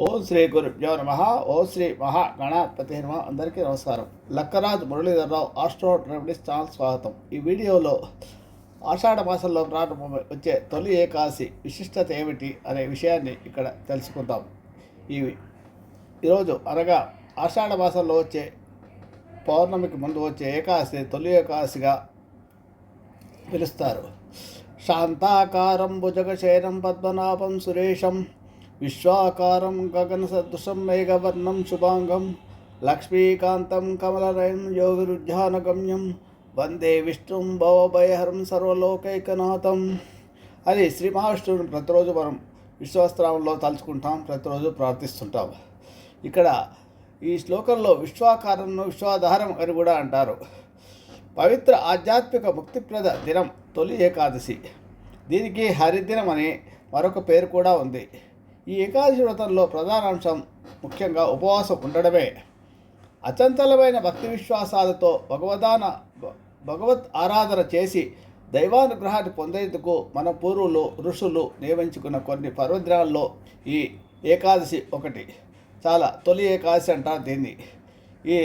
ఓం శ్రీ గురుభ్యో నమ ఓం శ్రీ మహా గణపతి నమ. అందరికీ నమస్కారం. Lakkaraj Muralidharrao astro remedies channel స్వాగతం. ఈ వీడియోలో ఆషాఢ మాసంలో ప్రారంభం వచ్చే తొలి ఏకాదశి విశిష్టత ఏమిటి అనే విషయాన్ని ఇక్కడ తెలుసుకుందాం. ఈ ఈరోజు అనగా ఆషాఢ మాసంలో వచ్చే పౌర్ణమికి ముందు వచ్చే ఏకాదశి తొలి ఏకాదశిగా పిలుస్తారు. శాంతాకారం భుజగశయనం పద్మనాభం సురేషం విశ్వాకారం గగన సదృశం మేఘవర్ణం శుభాంగం. లక్ష్మీకాంతం కమలరయం యోగిరుధ్యానగమ్యం వందే విష్ణుం భవభయహరం సర్వలోకైకనాథం. అని శ్రీ ప్రతిరోజు మనం విశ్వాస్త్రామంలో తలుచుకుంటాం ప్రతిరోజు ప్రార్థిస్తుంటాం. ఇక్కడ ఈ శ్లోకంలో విశ్వాకారంను విశ్వాధారం అని కూడా అంటారు. పవిత్ర ఆధ్యాత్మిక ముక్తిప్రద దినం తొలి ఏకాదశి. దీనికి హరిదినం అని మరొక పేరు కూడా ఉంది. ఈ ఏకాదశి వ్రతంలో ప్రధాన అంశం ముఖ్యంగా ఉపవాసం ఉండడమే. అచంచలమైన భక్తి విశ్వాసాలతో భగవదాన భగవత్ ఆరాధన చేసి దైవానుగ్రహాన్ని పొందేందుకు మన పూర్వులు ఋషులు నియమించుకున్న కొన్ని పర్వదినాల్లో ఈ ఏకాదశి ఒకటి. చాలా తొలి ఏకాదశి అంటారు దీన్ని. ఈ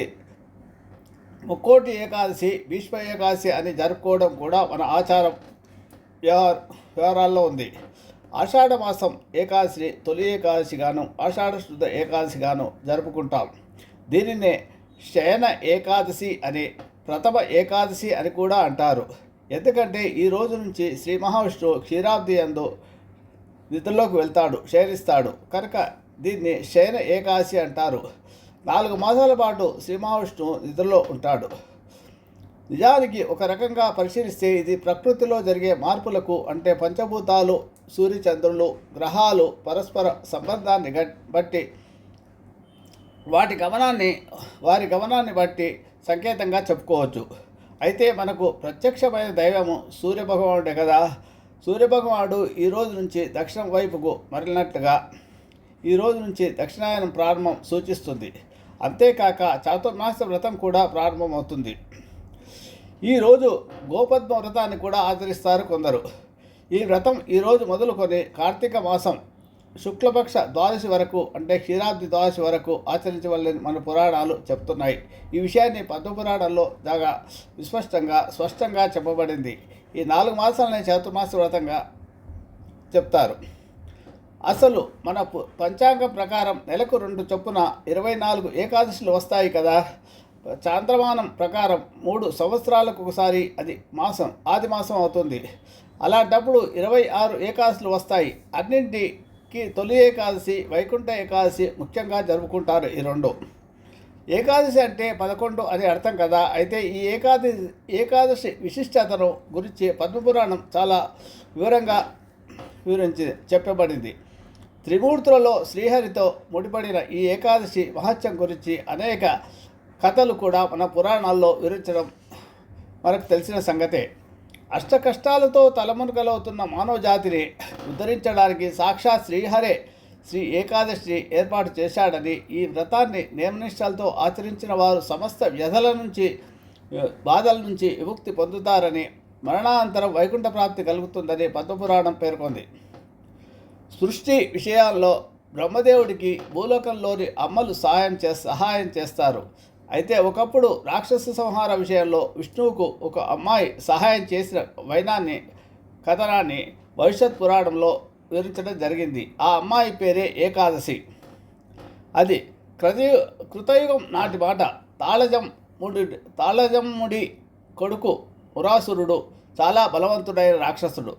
ముక్కోటి ఏకాదశి భీష్మ ఏకాదశి అని జరుపుకోవడం కూడా మన ఆచారం వ్యవహార వ్యవహారాల్లో ఉంది. ఆషాఢ మాసం ఏకాదశిని తొలి ఏకాదశిగాను ఆషాఢశుద్ధ ఏకాదశిగాను జరుపుకుంటాం. దీనినే శయన ఏకాదశి అని ప్రథమ ఏకాదశి అని కూడా అంటారు. ఎందుకంటే ఈ రోజు నుంచి శ్రీ మహావిష్ణువు క్షీరాబ్ది అందు నిధుల్లోకి వెళ్తాడు శయనిస్తాడు కనుక దీన్ని శయన ఏకాదశి అంటారు. నాలుగు మాసాల పాటు శ్రీ మహావిష్ణువు నిధుల్లో ఉంటాడు. నిజానికి ఒక రకంగా పరిశీలిస్తే ఇది ప్రకృతిలో జరిగే మార్పులకు అంటే పంచభూతాలు సూర్యచంద్రులు గ్రహాలు పరస్పర సంబంధాన్ని బట్టి వాటి గమనాన్ని వారి గమనాన్ని బట్టి సంకేతంగా చెప్పుకోవచ్చు. అయితే మనకు ప్రత్యక్షమైన దైవము సూర్యభగవానుడే కదా. సూర్యభగవానుడు ఈ రోజు నుంచి దక్షిణం వైపుకు మరలినట్లుగా ఈ రోజు నుంచి దక్షిణాయనం ప్రారంభం సూచిస్తుంది. అంతేకాక చాతుర్మాస వ్రతం కూడా ప్రారంభమవుతుంది. ఈరోజు గోపద్మ వ్రతాన్ని కూడా ఆచరిస్తారు కొందరు. ఈ వ్రతం ఈరోజు మొదలుకొని కార్తీక మాసం శుక్లపక్ష ద్వాదశి వరకు అంటే క్షీరాబ్ది ద్వాదశి వరకు ఆచరించవలని మన పురాణాలు చెప్తున్నాయి. ఈ విషయాన్ని పద్మపురాణంలో దాగా విస్పష్టంగా స్పష్టంగా చెప్పబడింది. ఈ నాలుగు మాసాలనే చతుర్మాస వ్రతంగా చెప్తారు. అసలు మన పంచాంగం ప్రకారం నెలకు రెండు చొప్పున ఇరవై నాలుగు ఏకాదశులు వస్తాయి కదా. చాంద్రమానం ప్రకారం మూడు సంవత్సరాలకు ఒకసారి అది మాసం ఆది మాసం అవుతుంది. అలాంటప్పుడు ఇరవై ఆరు ఏకాదశులు వస్తాయి. అన్నింటికి తొలి ఏకాదశి వైకుంఠ ఏకాదశి ముఖ్యంగా జరుపుకుంటారు ఈ రెండు. ఏకాదశి అంటే పదకొండు అని అర్థం కదా. అయితే ఈ ఏకాదశి ఏకాదశి విశిష్టతను గురించి పద్మపురాణం చాలా వివరంగా వివరించి చెప్పబడింది. త్రిమూర్తులలో శ్రీహరితో ముడిపడిన ఈ ఏకాదశి మహత్యం గురించి అనేక కథలు కూడా మన పురాణాల్లో వివరించడం మనకు తెలిసిన సంగతే. అష్ట కష్టాలతో తలమునకలవుతున్న మానవ జాతిని ఉద్ధరించడానికి సాక్షాత్ శ్రీహరే శ్రీ ఏకాదశి ఏర్పాటు చేశాడని ఈ వ్రతాన్ని నియమనిష్టలతో ఆచరించిన వారు సమస్త వ్యధల నుంచి బాధల నుంచి విముక్తి పొందుతారని మరణానంతరం వైకుంఠ ప్రాప్తి కలుగుతుందని పద్మపురాణం పేర్కొంది. సృష్టి విషయాల్లో బ్రహ్మదేవుడికి భూలోకంలోని అమ్మలు సహాయం చే సహాయం చేస్తారు. అయితే ఒకప్పుడు రాక్షస సంహార విషయంలో విష్ణువుకు ఒక అమ్మాయి సహాయం చేసిన వైనాన్ని కథనాన్ని భవిష్యత్ పురాణంలో వివరించడం జరిగింది. ఆ అమ్మాయి పేరే ఏకాదశి. అది కృతయు కృతయుగం నాటి మాట. తాళజం ముడి తాళజమ్ముడి కొడుకు పురాసురుడు చాలా బలవంతుడైన రాక్షసుడు.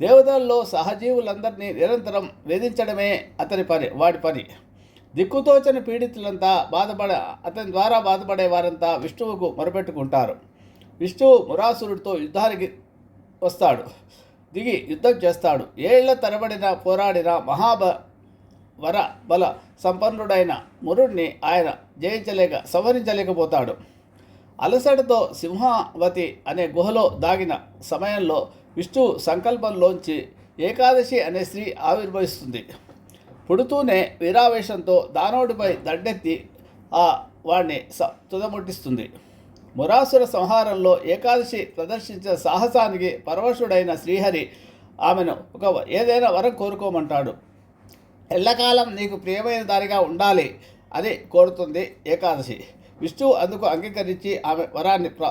దేవతల్లో సహజీవులందరినీ నిరంతరం వేధించడమే అతని పని వాడి పని. దిక్కుతోచని పీడితులంతా బాధపడ అతని ద్వారా బాధపడే వారంతా విష్ణువుకు మొరపెట్టుకుంటారు. విష్ణువు మురాసురుడితో యుద్ధానికి వస్తాడు. దిగి యుద్ధం చేస్తాడు. ఏళ్ళ తరబడిన పోరాడిన మహాబ వర బల సంపన్నుడైన మురుణ్ణి ఆయన జయించలేక సంహరించలేకపోతాడు. అలసటతో సింహావతి అనే గుహలో దాగిన సమయంలో విష్ణువు సంకల్పంలోంచి ఏకాదశి అనే స్త్రీ ఆవిర్భవిస్తుంది. పుడుతూనే వీరావేశంతో దానవుడిపై దండెత్తి ఆ వాణ్ణి స తుదముట్టిస్తుంది. మురాసుర సంహారంలో ఏకాదశి ప్రదర్శించిన సాహసానికి పరవశుడైన శ్రీహరి ఆమెను ఒక ఏదైనా వరం కోరుకోమంటాడు. ఎల్లకాలం నీకు ప్రియమైన దానిగా ఉండాలి అని కోరుతుంది ఏకాదశి. విష్ణువు అందుకు అంగీకరించి ఆమె వరాన్ని ప్ర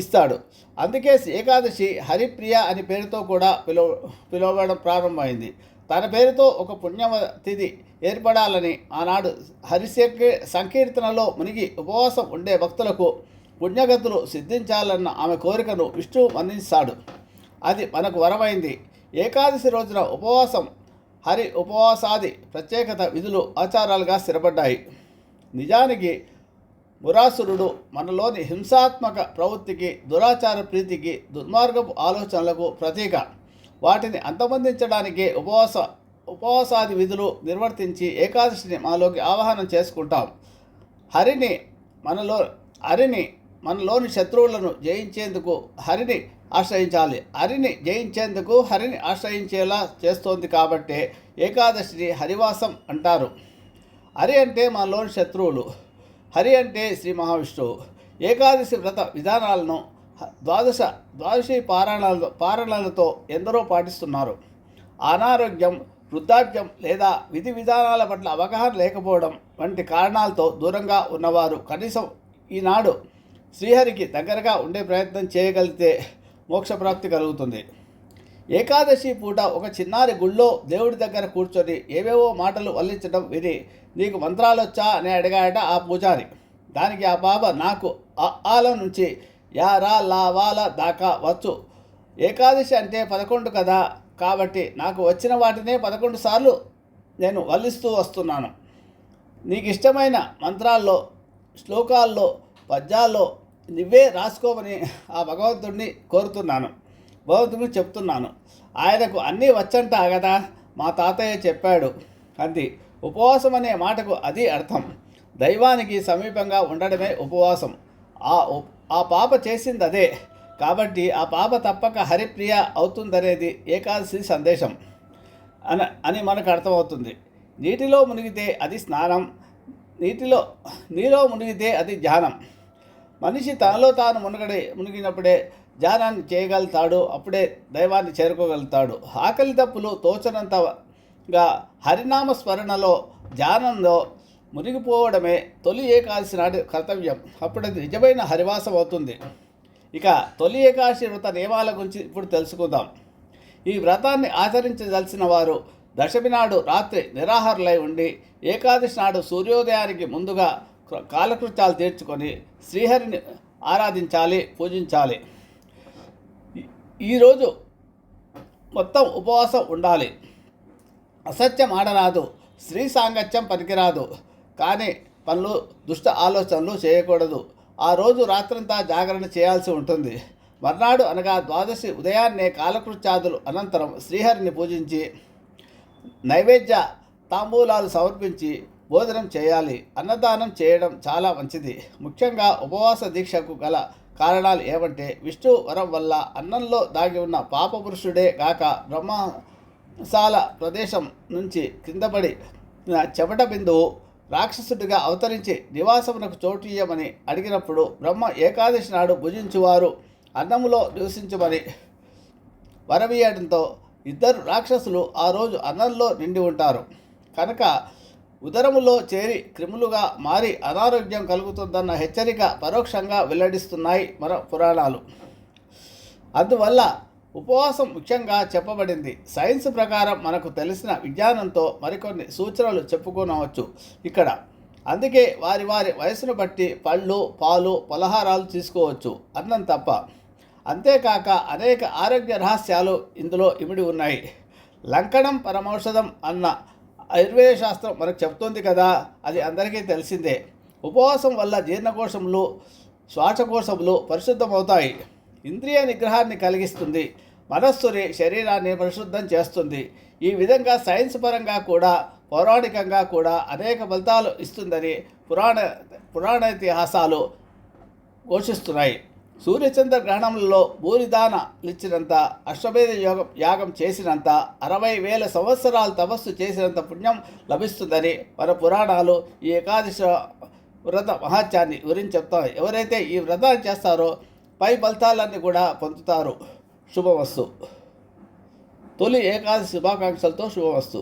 ఇస్తాడు. అందుకే ఏకాదశి హరిప్రియ అని పేరుతో కూడా పిలువ పిలువబడడం ప్రారంభమైంది. తన పేరుతో ఒక పుణ్యమ తిథి ఏర్పడాలని ఆనాడు హరిశంకే సంకీర్తనలో మునిగి ఉపవాసం ఉండే భక్తులకు పుణ్యగతులు సిద్ధించాలన్న ఆమె కోరికను విష్ణువు మన్నిస్తాడు అది మనకు వరమైంది. ఏకాదశి రోజున ఉపవాసం హరి ఉపవాసాది ప్రత్యేకత విధులు ఆచారాలుగా స్థిరపడ్డాయి. నిజానికి మురాసురుడు మనలోని హింసాత్మక ప్రవృత్తికి దురాచార ప్రీతికి దుర్మార్గపు ఆలోచనలకు ప్రతీక. వాటిని అంతమొందించడానికి ఉపవాస ఉపవాసాది విధులు నిర్వర్తించి ఏకాదశిని మనలోకి ఆవాహనం చేసుకుంటాం. హరిని మనలో హరిని మనలోని శత్రువులను జయించేందుకు హరిని ఆశ్రయించాలి. హరిని జయించేందుకు హరిని ఆశ్రయించేలా చేస్తోంది కాబట్టే ఏకాదశిని హరివాసం అంటారు. హరి అంటే మనలోని శత్రువులు. హరి అంటే శ్రీ మహావిష్ణువు. ఏకాదశి వ్రత విధానాలను ద్వాదశ ద్వాదశి పారాయణాలతో పారాయణలతో ఎందరో పాటిస్తున్నారు. అనారోగ్యం వృద్ధాప్యం లేదా విధి విధానాల పట్ల అవగాహన లేకపోవడం వంటి కారణాలతో దూరంగా ఉన్నవారు కనీసం ఈనాడు శ్రీహరికి దగ్గరగా ఉండే ప్రయత్నం చేయగలిగితే మోక్షప్రాప్తి కలుగుతుంది. ఏకాదశి పూట ఒక చిన్నారి గుళ్ళో దేవుడి దగ్గర కూర్చొని ఏవేవో మాటలు వల్లించడం విని నీకు మంత్రాలొచ్చా? అని అడిగాడట ఆ పూజారి. దానికి ఆ బాబా నాకు ఆ నుంచి యా రా లా వాల దాకా వచ్చు. ఏకాదశి అంటే పదకొండు కదా. కాబట్టి నాకు వచ్చిన వాటినే పదకొండు సార్లు నేను వల్లిస్తూ వస్తున్నాను. నీకు ఇష్టమైన మంత్రాల్లో శ్లోకాల్లో పద్యాల్లో నువ్వే రాసుకోమని ఆ భగవంతుడిని కోరుతున్నాను. భగవంతుడిని చెప్తున్నాను. ఆయనకు అన్నీ వచ్చంట కదా మా తాతయ్య చెప్పాడు. అంది ఉపవాసం అనే మాటకు అది అర్థం. దైవానికి సమీపంగా ఉండడమే ఉపవాసం. ఆ ఆ పాప చేసింది అదే కాబట్టి ఆ పాప తప్పక హరిప్రియ అవుతుందనేది ఏకాదశి సందేశం. అని అని మనకు అర్థమవుతుంది. నీటిలో మునిగితే అది స్నానం నీటిలో నీలో మునిగితే అది ధ్యానం. మనిషి తనలో తాను మునగడి మునిగినప్పుడే ధ్యానాన్ని చేయగలుగుతాడు అప్పుడే దైవాన్ని చేరుకోగలుగుతాడు. ఆకలి తప్పులు తోచనంతగా హరినామ స్మరణలో ధ్యానంలో మునిగిపోవడమే తొలి ఏకాదశి నాటి కర్తవ్యం. అప్పుడది నిజమైన హరివాసం అవుతుంది. ఇక తొలి ఏకాదశి వ్రత నియమాల గురించి ఇప్పుడు తెలుసుకుందాం. ఈ వ్రతాన్ని ఆచరించదలిసిన వారు దశమి నాడు రాత్రి నిరాహారులై ఉండి ఏకాదశి నాడు సూర్యోదయానికి ముందుగా కాలకృత్యాలు తీర్చుకొని శ్రీహరిని ఆరాధించాలి పూజించాలి. ఈరోజు మొత్తం ఉపవాసం ఉండాలి. అసత్యం ఆడరాదు స్త్రీ సాంగత్యం పనికిరాదు. కానీ పనులు దుష్ట ఆలోచనలు చేయకూడదు. ఆ రోజు రాత్రంతా జాగరణ చేయాల్సి ఉంటుంది. మర్నాడు అనగా ద్వాదశి ఉదయాన్నే కాలకృత్యాదులు అనంతరం శ్రీహరిని పూజించి నైవేద్య తాంబూలాలు సమర్పించి భోజనం చేయాలి. అన్నదానం చేయడం చాలా మంచిది. ముఖ్యంగా ఉపవాస దీక్షకు గల కారణాలు ఏమంటే విష్ణు వరం వల్ల అన్నంలో దాగి ఉన్న పాపపురుషుడే గాక బ్రహ్మశాల ప్రదేశం నుంచి కిందపడి చెమట బిందువు రాక్షసుడిగా అవతరించి నివాసమునకు చోటు ఇయ్యమని అడిగినప్పుడు బ్రహ్మ ఏకాదశి నాడు భుజించువారు. అన్నములో నివసించమని వరవీయడంతో ఇద్దరు రాక్షసులు ఆ రోజు అన్నంలో నిండి ఉంటారు. కనుక ఉదరములో చేరి క్రిములుగా మారి అనారోగ్యం కలుగుతుందన్న హెచ్చరిక పరోక్షంగా వెల్లడిస్తున్నాయి మన పురాణాలు. అందువల్ల ఉపవాసం ముఖ్యంగా చెప్పబడింది. సైన్స్ ప్రకారం మనకు తెలిసిన విజ్ఞానంతో మరికొన్ని సూచనలు చెప్పుకోనవచ్చు. ఇక్కడ అందుకే వారి వారి వయసును బట్టి పళ్ళు పాలు పలహారాలు తీసుకోవచ్చు. అన్నం తప్ప. అంతేకాక అనేక ఆరోగ్య రహస్యాలు ఇందులో ఇమిడి ఉన్నాయి. లంకణం పరమౌషధం అన్న ఆయుర్వేద శాస్త్రం మనకు చెప్తోంది కదా అది అందరికీ తెలిసిందే. ఉపవాసం వల్ల జీర్ణకోశములు శ్వాసకోశములు పరిశుద్ధమవుతాయి. ఇంద్రియ నిగ్రహాన్ని కలిగిస్తుంది. మనస్సుని శరీరాన్ని పరిశుద్ధం చేస్తుంది. ఈ విధంగా సైన్స్ పరంగా కూడా పౌరాణికంగా కూడా అనేక ఫలితాలు ఇస్తుందని పురాణ పురాణ ఘోషిస్తున్నాయి. సూర్యచంద్ర గ్రహణంలో భూరిదానలిచ్చినంత అశ్వమేధ యోగం యాగం చేసినంత అరవై వేల సంవత్సరాలు తపస్సు చేసినంత పుణ్యం లభిస్తుందని మన పురాణాలు ఈ ఏకాదశి వ్రత మహాత్యాన్ని గురించి చెప్తాం ఎవరైతే ఈ వ్రతాన్ని చేస్తారో పై ఫలితాలన్నీ కూడా పొందుతారు. శుభవస్తు తొలి ఏకాదశి శుభాకాంక్షలతో శుభవస్తు